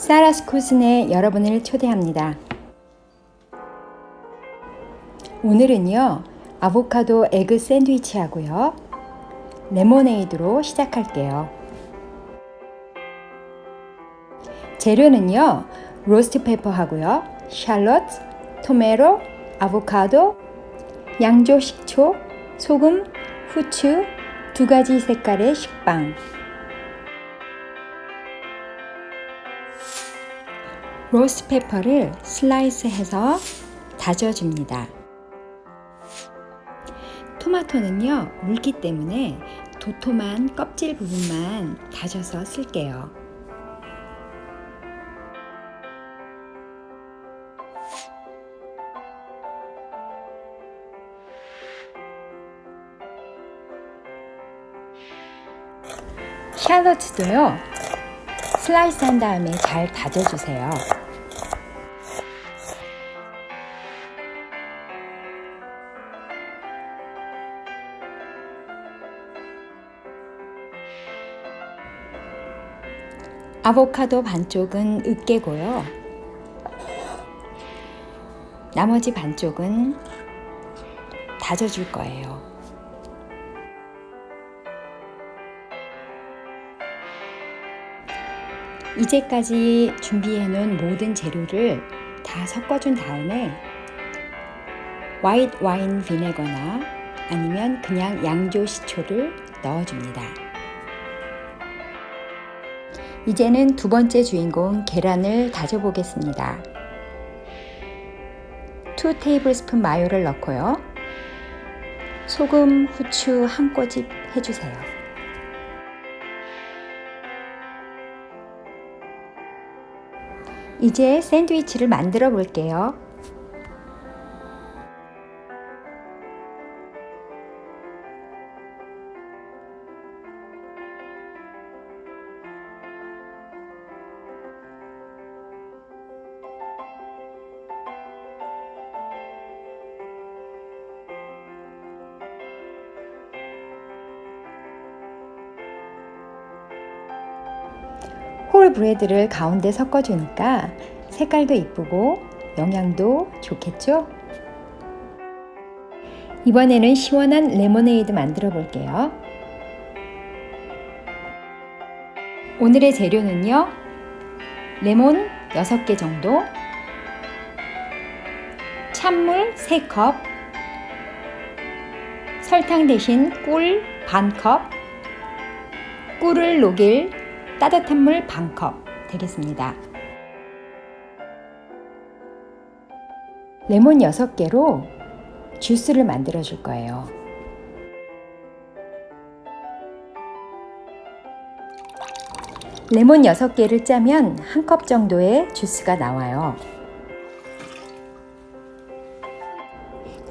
사라 스 코슨에 여러분을 초대합니다. 오늘은요, 아보카도 에그 샌드위치 하고요, 레모네이드로 시작할게요. 재료는요, 로스트 페퍼 하고요, 샬롯, 토메로, 아보카도, 양조 식초, 소금, 후추, 두 가지 색깔의 식빵. 로스트 페퍼를 슬라이스해서 다져줍니다. 토마토는요, 물기 때문에 도톰한 껍질 부분만 다져서 쓸게요. 샬롯도요, 슬라이스 한 다음에 잘 다져주세요. 아보카도 반쪽은 으깨고요. 나머지 반쪽은 다져줄 거예요. 이제까지 준비해 놓은 모든 재료를 다 섞어준 다음에 화이트 와인 비네거나 아니면 그냥 양조 식초를 넣어줍니다. 이제는 두 번째 주인공 계란을 다져보겠습니다. 2 테이블스푼 마요를 넣고요. 소금, 후추 한 꼬집 해주세요. 이제 샌드위치를 만들어 볼게요. 홀 브레드를 가운데 섞어주니까 색깔도 이쁘고 영양도 좋겠죠? 이번에는 시원한 레모네이드 만들어 볼게요. 오늘의 재료는요. 레몬 6개 정도, 찬물 3컵, 설탕 대신 꿀 반컵, 꿀을 녹일 따뜻한 물 반컵 되겠습니다. 레몬 6개로 주스를 만들어 줄 거예요. 레몬 6개를 짜면 한 컵 정도의 주스가 나와요.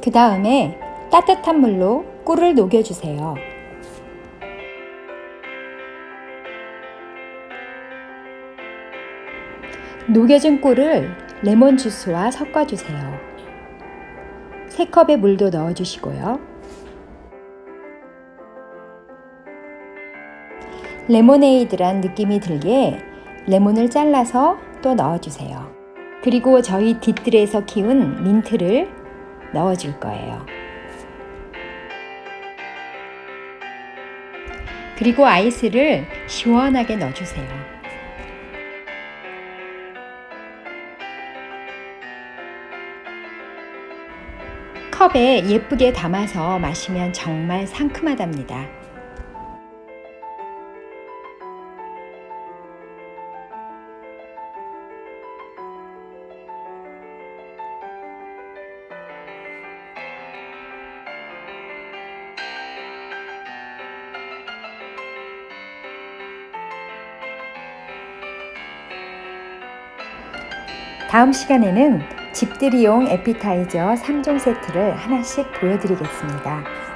그 다음에 따뜻한 물로 꿀을 녹여주세요. 녹여진 꿀을 레몬 주스와 섞어주세요. 3컵의 물도 넣어주시고요. 레모네이드란 느낌이 들게 레몬을 잘라서 또 넣어주세요. 그리고 저희 뒷뜰에서 키운 민트를 넣어줄 거예요. 그리고 아이스를 시원하게 넣어주세요. 컵에 예쁘게 담아서 마시면 정말 상큼하답니다. 다음 시간에는 집들이용 에피타이저 3종 세트를 하나씩 보여드리겠습니다.